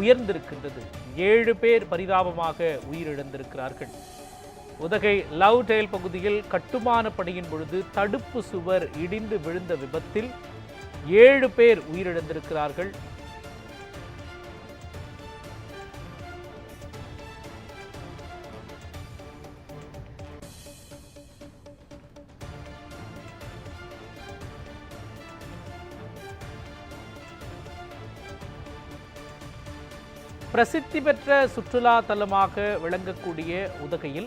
உயர்ந்திருக்கின்றது. ஏழு பேர் பரிதாபமாக உயிரிழந்திருக்கிறார்கள். உதகை லவ் டெயில் பகுதியில் கட்டுமான பணியின் பொழுது தடுப்பு சுவர் இடிந்து விழுந்த விபத்தில் ஏழு பேர் உயிரிழந்திருக்கிறார்கள். பிரசித்தி பெற்ற சுற்றுலா தலமாக விளங்கக்கூடிய உதகையில்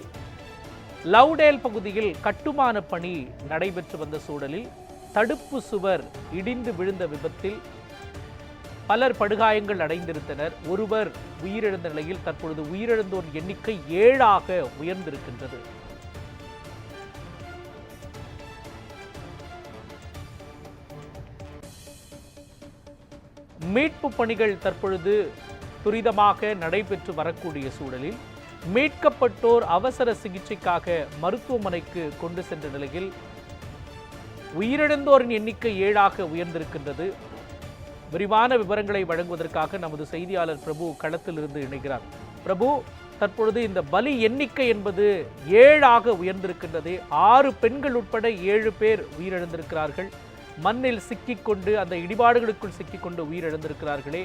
லவ்டேல் பகுதியில் கட்டுமான பணி நடைபெற்று வந்த சூழலில் தடுப்பு சுவர் இடிந்து விழுந்த விபத்தில் பலர் படுகாயங்கள் அடைந்திருந்தனர். ஒருவர் உயிரிழந்த நிலையில் தற்பொழுது உயிரிழந்தோர் எண்ணிக்கை ஏழாக உயர்ந்திருக்கின்றது. மீட்பு பணிகள் தற்பொழுது துரிதமாக நடைபெற்று வரக்கூடிய சூழலில் மீட்கப்பட்டோர் அவசர சிகிச்சைக்காக மருத்துவமனைக்கு கொண்டு சென்ற நிலையில் உயிரிழந்தோரின் எண்ணிக்கை ஏழாக உயர்ந்திருக்கின்றது. விரிவான விவரங்களை வழங்குவதற்காக நமது செய்தியாளர் பிரபு களத்திலிருந்து இணைகிறார். பிரபு தற்பொழுது இந்த பலி எண்ணிக்கை என்பது ஏழாக உயர்ந்திருக்கின்றது. ஆறு பெண்கள் உட்பட ஏழு பேர் உயிரிழந்திருக்கிறார்கள். மண்ணில் சிக்கிக்கொண்டு அந்த இடிபாடுகளுக்குள் சிக்கிக்கொண்டு உயிரிழந்திருக்கிறார்களே.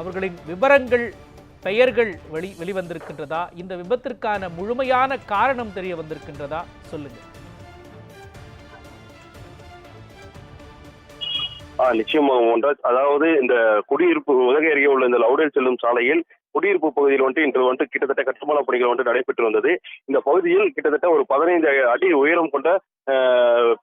அவர்களின் விவரங்கள் பெயர்கள் வெளி வெளிவந்திருக்கின்றதா? இந்த விபத்திற்கான முழுமையான காரணம் தெரிய வந்திருக்கின்றதா? சொல்லுங்க. ஆ நிச்சயமாக ஒன்றாஜ் அதாவது இந்த குடியிருப்பு உதகை அருகே உள்ள இந்த லவுடல் செல்லும் சாலையில் குடியிருப்பு பகுதியில் வந்துட்டு இன்று வந்துட்டு கிட்டத்தட்ட கட்டுமான பணிகள் வந்துட்டு நடைபெற்று வந்தது. இந்த பகுதியில் கிட்டத்தட்ட ஒரு பதினைந்து அடி உயரம் கொண்ட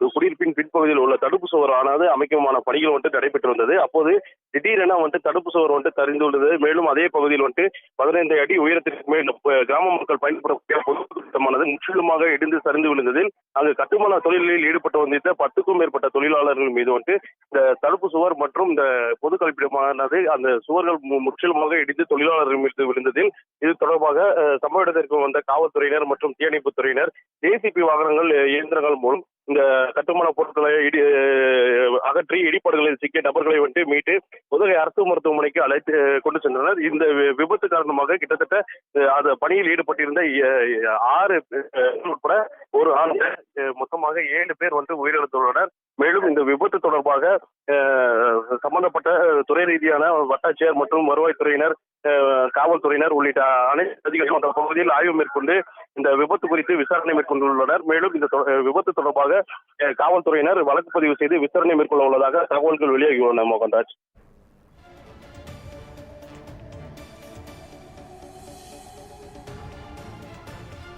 குடியிருப்பின் பின்பகுதியில் உள்ள தடுப்பு சுவர் ஆனது அமைக்கமான பணிகள் வந்துட்டு நடைபெற்று வந்தது. அப்போது திடீரென வந்துட்டு தடுப்பு சுவர் வந்துட்டு தெரிந்துள்ளது. மேலும் அதே பகுதியில் வந்துட்டு பதினைந்து அடி உயரத்திற்கு மேல் கிராம மக்கள் பயன்படக்கூடிய பொதுக்கூட்டமானது முற்றிலுமாக இடிந்து சரிந்து விழுந்ததில் அங்கு கட்டுமான தொழிலில் ஈடுபட்டு வந்திருந்த பத்துக்கும் மேற்பட்ட தொழிலாளர்கள் மீது வந்துட்டு இந்த தடுப்பு சுவர் மற்றும் இந்த பொது கழிப்பிடமானது அந்த சுவர்கள் மு- முற்றிலுமாக இடித்து தொழிலாளர்கள் மீது விழுந்ததில் இது தொடர்பாக சம்பவ இடத்திற்கு வந்த காவல்துறையினர் மற்றும் தீயணைப்புத் துறையினர் ஜேசிபி வாகனங்கள் இயந்திரங்கள் மூலம் இந்த கட்டுமான பொருட்களை இடி அகற்றி இடிபாடுகளில் சிக்கிய நபர்களை வந்துட்டு மீட்டு உதகை அரசு மருத்துவமனைக்கு அழைத்து கொண்டு சென்றனர். இந்த வி- விபத்து காரணமாக கிட்டத்தட்ட அது பணியில் ஈடுபட்டிருந்த ஆறு உட்பட ஒரு ஆண் மொத்தமாக ஏழு பேர் வந்து உயிரிழந்துள்ளனர். மேலும் இந்த விபத்து தொடர்பாக சம்பந்தப்பட்ட துறை ரீதியான வட்டாட்சியர் மற்றும் வருவாய்த்துறையினர் காவல்துறையினர் உள்ளிட்ட அனைத்து அதிகாரிகள் அந்த பகுதியில் ஆய்வு மேற்கொண்டு இந்த விபத்து குறித்து விசாரணை மேற்கொண்டுள்ளனர். மேலும் இந்த விபத்து தொடர்பாக காவல்துறையினர் வழக்கு பதிவு செய்து விசாரணை மேற்கொள்ள உள்ளதாக தகவல்கள் வெளியாகியுள்ளன மோகன்ராஜ்.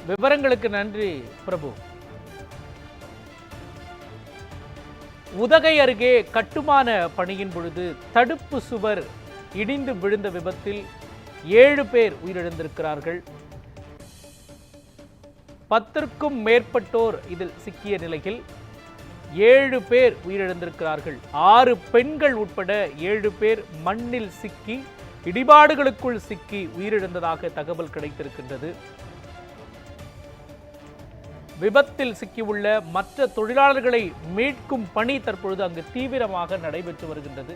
விவரங்களுக்கு நன்றி பிரபு. உதகை அருகே கட்டுமான பணியின் பொழுது தடுப்பு சுவர் இடிந்து விழுந்த விபத்தில் ஏழு பேர் உயிரிழந்திருக்கிறார்கள். பத்திற்கும் மேற்பட்டோர் இதில் சிக்கிய நிலையில் ஏழு பேர் உயிரிழந்திருக்கிறார்கள். ஆறு பெண்கள் உட்பட ஏழு பேர் மண்ணில் சிக்கி இடிபாடுகளுக்குள் சிக்கி உயிரிழந்ததாக தகவல் கிடைத்திருக்கின்றது. விபத்தில் சிக்கியுள்ள மற்ற தொழிலாளர்களை மீட்கும் பணி தற்பொழுது அங்கு தீவிரமாக நடைபெற்று வருகின்றது.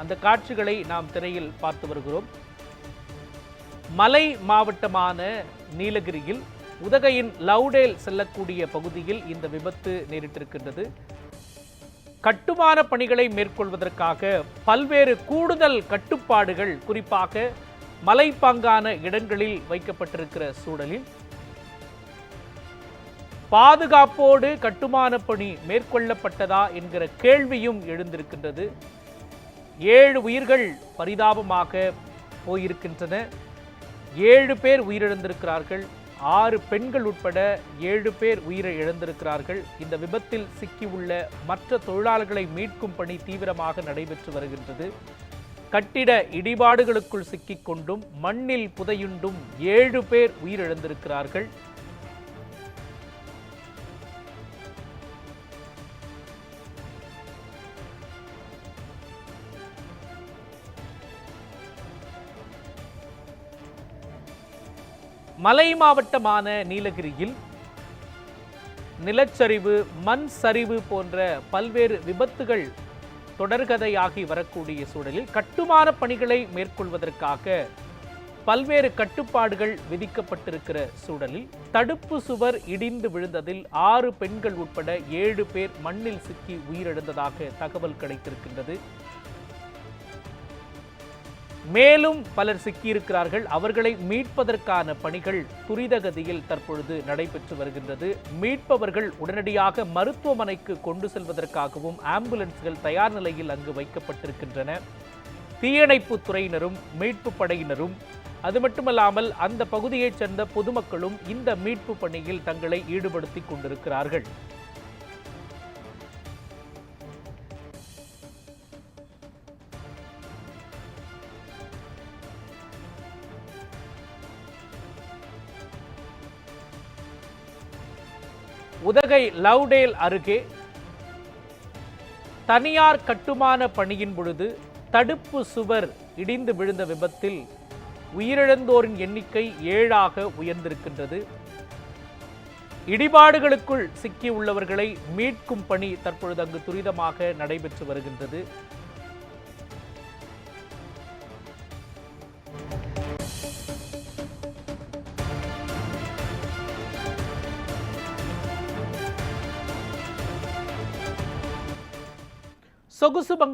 அந்த காட்சிகளை நாம் திரையில் பார்த்து வருகிறோம். மலை மாவட்டமான நீலகிரியில் உதகையின் லவுடேல் செல்லக்கூடிய பகுதியில் இந்த விபத்து நேரிட்டிருக்கின்றது. கட்டுமான பணிகளை மேற்கொள்வதற்காக பல்வேறு கூடுதல் கட்டுப்பாடுகள் குறிப்பாக மலைப்பாங்கான இடங்களில் வைக்கப்பட்டிருக்கிற சூழலில் பாதுகாப்போடு கட்டுமான பணி மேற்கொள்ளப்பட்டதா என்கிற கேள்வியும் எழுந்திருக்கின்றது. ஏழு உயிர்கள் பரிதாபமாக போயிருக்கின்றன. ஏழு பேர் உயிரிழந்திருக்கிறார்கள். ஆறு பெண்கள் உட்பட ஏழு பேர் உயிரை இழந்திருக்கிறார்கள். இந்த விபத்தில் சிக்கியுள்ள மற்ற தொழிலாளர்களை மீட்கும் பணி தீவிரமாக நடைபெற்று வருகின்றது. கட்டிட இடிபாடுகளுக்குள் சிக்கிக்கொண்டும் மண்ணில் புதையுண்டும் ஏழு பேர் உயிரிழந்திருக்கிறார்கள். மலை மாவட்டமான நீலகிரியில் நிலச்சரிவு மண் சரிவு போன்ற பல்வேறு விபத்துகள் தொடர்கதையாகி வரக்கூடிய சூழலில் கட்டுமான பணிகளை மேற்கொள்வதற்காக பல்வேறு கட்டுப்பாடுகள் விதிக்கப்பட்டிருக்கிற சூழலில் தடுப்பு சுவர் இடிந்து விழுந்ததில் ஆறு பெண்கள் உட்பட ஏழு பேர் மண்ணில் சிக்கி உயிரிழந்ததாக தகவல் கிடைத்திருக்கின்றது. மேலும் பலர் சிக்கியிருக்கிறார்கள். அவர்களை மீட்பதற்கான பணிகள் துரிதகதியில் தற்பொழுது நடைபெற்று வருகின்றது. மீட்பவர்கள் உடனடியாக மருத்துவமனைக்கு கொண்டு செல்வதற்காகவும் ஆம்புலன்ஸ்கள் தயார் நிலையில் அங்கு வைக்கப்பட்டிருக்கின்றன. தீயணைப்பு துறையினரும் மீட்பு படையினரும் அது மட்டுமல்லாமல் அந்த பகுதியைச் சேர்ந்த பொதுமக்களும் இந்த மீட்பு பணியில் தங்களை ஈடுபடுத்திக் கொண்டிருக்கிறார்கள். உதகை லவ்டேல் அருகே தனியார் கட்டுமான பணியின் பொழுது தடுப்பு சுவர் இடிந்து விழுந்த விபத்தில் உயிரிழந்தோரின் எண்ணிக்கை ஏழாக உயர்ந்திருக்கின்றது. இடிபாடுகளுக்குள் சிக்கியுள்ளவர்களை மீட்கும் பணி தற்பொழுது அங்கு துரிதமாக நடைபெற்று வருகின்றது. sogusubang